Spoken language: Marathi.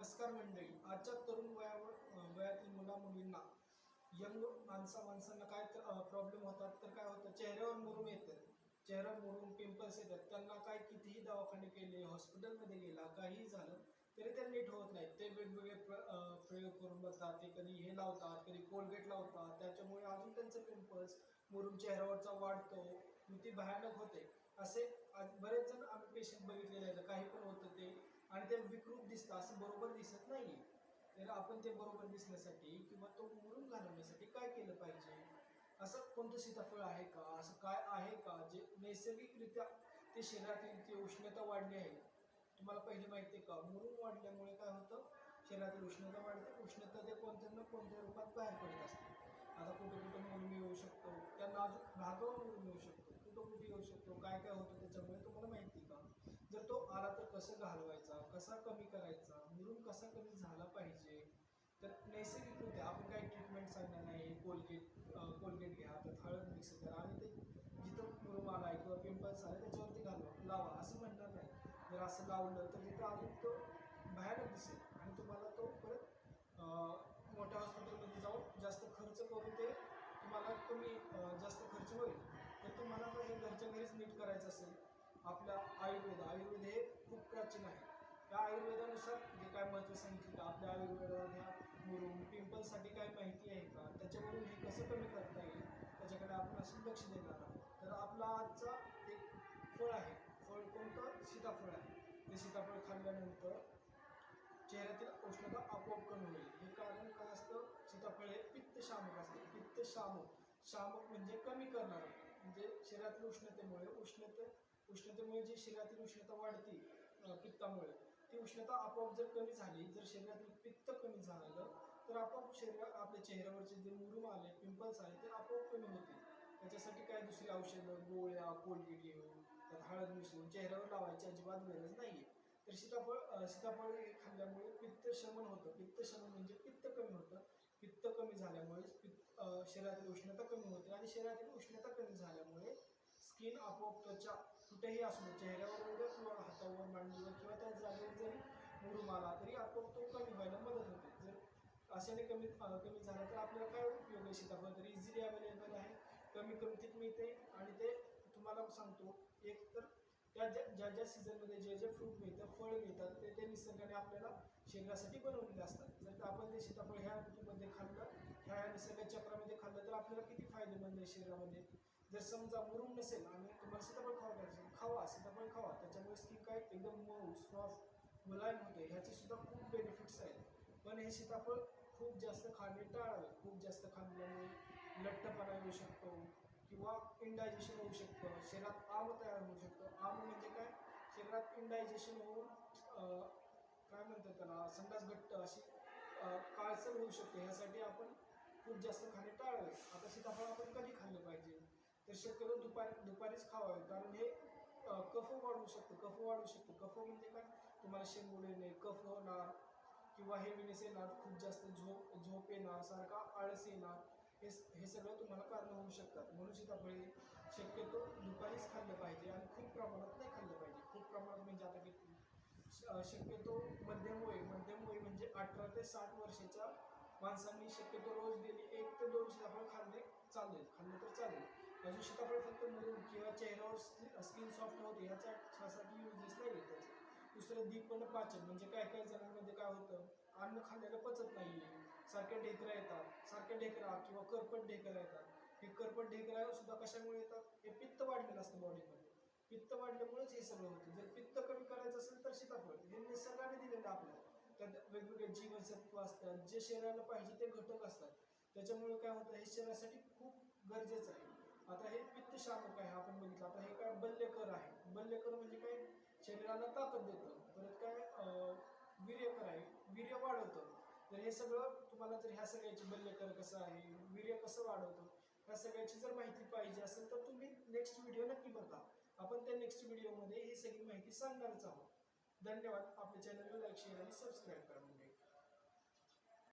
नमस्कार मंडळी. आजच्या तरुण वयावर वयातील मुला मुलींना यंग माणसा माणसांना काय प्रॉब्लेम होतात तर काय होतं? चेहऱ्यावर मुरुम येतात चेहऱ्यावर मुरुम पिंपल्स येतात. त्यांना काय कितीही दवाखाने केले हॉस्पिटलमध्ये गेला काहीही झालं तरी त्या नीट होत नाहीत. ते वेगवेगळे प्र प्रयोग करून बसतात ते कधी हे लावतात कधी कोलगेट लावतात. त्याच्यामुळे अजून त्यांचं पिंपल्स मुरुम चेहऱ्यावरचा वाढतो. मग ती भयानक होते. असे आज बरेच जण आम्ही पेशंट बघितलेले आहेत. काही पण होतं ते आणि ते विकृत दिसतं असं बरोबर दिसत नाही तर आपण ते बरोबर दिसण्यासाठी किंवा तो मुरून घालवण्यासाठी काय केलं पाहिजे? असं कोणतं सीताफळ आहे का? असं काय आहे का? जे नैसर्गिकरित्या ते शरीरातील ती उष्णता वाढली आहे तुम्हाला पहिले माहिती आहे का? मुरून वाढल्यामुळे काय होतं? शरीरातील उष्णता वाढते उष्णता ते कोणत्या ना कोणत्या रूपात बाहेर पडत असते. आता कुठं कुठे मुरुम येऊ शकतो त्यांना नाजूक भागावर मुरुम येऊ शकतो कुठं कुठे येऊ शकतो काय काय होतं त्याच्यामुळे तुम्हाला माहिती का? जर तो आला तर कसं घालवायचं? कसा कमी करायचा? मुरुम कसा कमी झाला पाहिजे? तर नैसर्गिकरित्या आपण काही ट्रीटमेंट सांगणार नाही. कोलगेट कोलगेट घ्या त्यात हळद मिक्स करा आणि ते जिथं मुरुम आला आहे किंवा पिंपल्स आले त्याच्यावरती घालवा. लावा. असं म्हणणार नाही. जर असं लावलं तर तिथं अजून तो बाहेरच दिसेल आणि तुम्हाला तो परत मोठ्या हॉस्पिटलमध्ये जाऊन जास्त खर्च करून ते तुम्हाला कमी जास्त खर्च होईल. तर तुम्हाला जर हे घरच्या घरीच नीट करायचं असेल. आपला आयुर्वेद. आयुर्वेद हे खूप प्राचीन आहे. त्या आयुर्वेदानुसार जे काय महत्त्व सांगितलं का आपल्या आयुर्वेदात ह्या मुरुम पिंपलसाठी काय माहिती आहे का? त्याच्यावरून हे कसं कमी करता येईल? त्याच्याकडे आपण असं लक्ष देणार आहोत. तर आपला आजचा एक फळ आहे. फळ कोणतं? सीताफळ आहे. ते सीताफळ खाल्ल्यानंतर चेहऱ्यातील उष्णता आपोआप कमी होईल. हे कारण काय असतं? सीताफळ हे पित्त शामक असते. पित्त शामक. शामक म्हणजे कमी करणार. म्हणजे शरीरातील उष्णतेमुळे उष्णते उष्णतेमुळे जी शरीरातील उष्णता वाढते पित्तामुळे. ती उष्णता आपोआप जर कमी झाली जर शरीरातील पित्त कमी झालं तर आपोआप शरीरात आपल्या चेहऱ्यावरचे जे मुरुम आले पिंपल्स आले ते आपोआप कमी होतील. त्याच्यासाठी काय दुसरी औषधं? गोळ्या कोलगेट घेऊन त्यात हळद मिसळून चेहऱ्यावर लावायची अजिबात गरज नाही आहे तर सीताफळ सीताफळ हे खाल्ल्यामुळे पित्त शमन होतं. पित्त शमन म्हणजे पित्त कमी होतं. पित्त कमी झाल्यामुळे पित्त शरीरातील उष्णता कमी होते आणि शरीरातील उष्णता कमी झाल्यामुळे स्किन आपोआप त्वचा कुठेही असू दे चेहऱ्यावर वगैरे किंवा हातावर मांडीवर किंवा त्या जागेवर जरी मुरुम आला तरी आपण तो कमी व्हायला मदत होते. जर अशाने कमी कमी झाला तर आपल्याला काय उपयोग आहे सीताफळ तर इझिली अवेलेबल आहे. कमी किमतीत मिळते आणि ते तुम्हाला सांगतो एक तर त्या ज्या ज्या ज्या सीझनमध्ये जे जे फ्रूट मिळतं फळ मिळतात ते ते निसर्गाने आपल्याला शरीरासाठी बनवलेले असतात. जर का आपण ते सीताफळ ह्या ऋतूमध्ये खाल्लं ह्या निसर्ग चक्रामध्ये खाल्लं तर आपल्याला किती फायदेमंद आहे शरीरामध्ये? जर समजा मुरुम नसेल आणि तुम्हाला सीताफळ खावा पाहिजे खावा सीताफळ खावा त्याच्यामुळे स्किन काय एकदम मऊ सॉफ्ट मुलायम होते. ह्याचे सुद्धा खूप बेनिफिट्स आहेत. पण हे सीताफळ खूप जास्त खाणे टाळावे. खूप जास्त खाल्ल्यामुळे लठ्ठपणा येऊ शकतो किंवा इंडायजेशन होऊ शकतं. शरीरात आम तयार होऊ शकतं. आम म्हणजे काय? शरीरात इंडायजेशन होऊन काय म्हणतात त्याला? संडास घट्ट अशी काळसर होऊ शकते. ह्यासाठी आपण खूप जास्त खाणे टाळावे. आता सीताफळ आपण कधी खाल्लं पाहिजे? तर शक्यतो दुपार दुपारीच खावावे. कारण हे कफ वाढवू शकतं. कफ वाढवू शकतं. कफ म्हणजे काय? तुम्हाला शेंगोड येणे कफ होणार किंवा हेवीनेस येणार खूप जास्त झोप झोप येणार सारखा आळस येणार. हे हे सगळं तुम्हाला कारणं होऊ शकतात. म्हणून सीताफळे शक्यतो दुपारीच खाल्लं पाहिजे आणि खूप प्रमाणात नाही खाल्लं पाहिजे. खूप प्रमाणात म्हणजे आता किती श- शक्यतो मध्यम वय मध्यम वय म्हणजे अठरा ते साठ वर्षाच्या माणसांनी शक्यतो रोज डेली एक ते दोन सीताफळ खाल्ले चालेल. खाल्लं तर चालेल. अजून सीताफळ फक्त मुरून किंवा चेहऱ्यावर स्किन सॉफ्ट होते ह्याचा ह्यासाठी युजेस नाही आहे दुसरं दीपन पाचन म्हणजे काय काय जणांमध्ये काय होतं? अन्न खाल्लेलं पचत नाही. आहे सारख्या ढेकऱ्या येतात सारख्या ढेकरा किंवा करपट ढेकरा येतात. हे करपट ढेकरा सुद्धा कशामुळे येतात? हे पित्त वाढलेलं असतं बॉडीमध्ये पित्त वाढल्यामुळेच हे सगळं होतं. जर पित्त कमी करायचं असेल तर सीताफळ. हे निसर्गाने दिलेलं आपल्याला. त्यात वेगवेगळे जीवनसत्व असतात जे शरीराला पाहिजे ते घटक असतात. त्याच्यामुळे काय होतं? हे शरीरासाठी खूप गरजेचं आहे. आता हे पित्त शामक आहे आपण बघितलं. आता हे काय बल्यकर आहे. बल्यकर म्हणजे काय? शरीराला ताकद देतं. परत काय? वीर्यकर आहे. वीर्य वाढवतं. तर हे सगळं तुम्हाला जर ह्या सगळ्याची बल्यकर कसं आहे वीर्य कसं वाढवतं ह्या सगळ्याची जर माहिती पाहिजे असेल तर तुम्ही नेक्स्ट व्हिडिओ नक्की बघा. आपण त्या नेक्स्ट व्हिडिओमध्ये ही सगळी माहिती सांगणारच आहोत. धन्यवाद. आपल्या चॅनलला लाईक शेअर आणि सबस्क्राईब करा.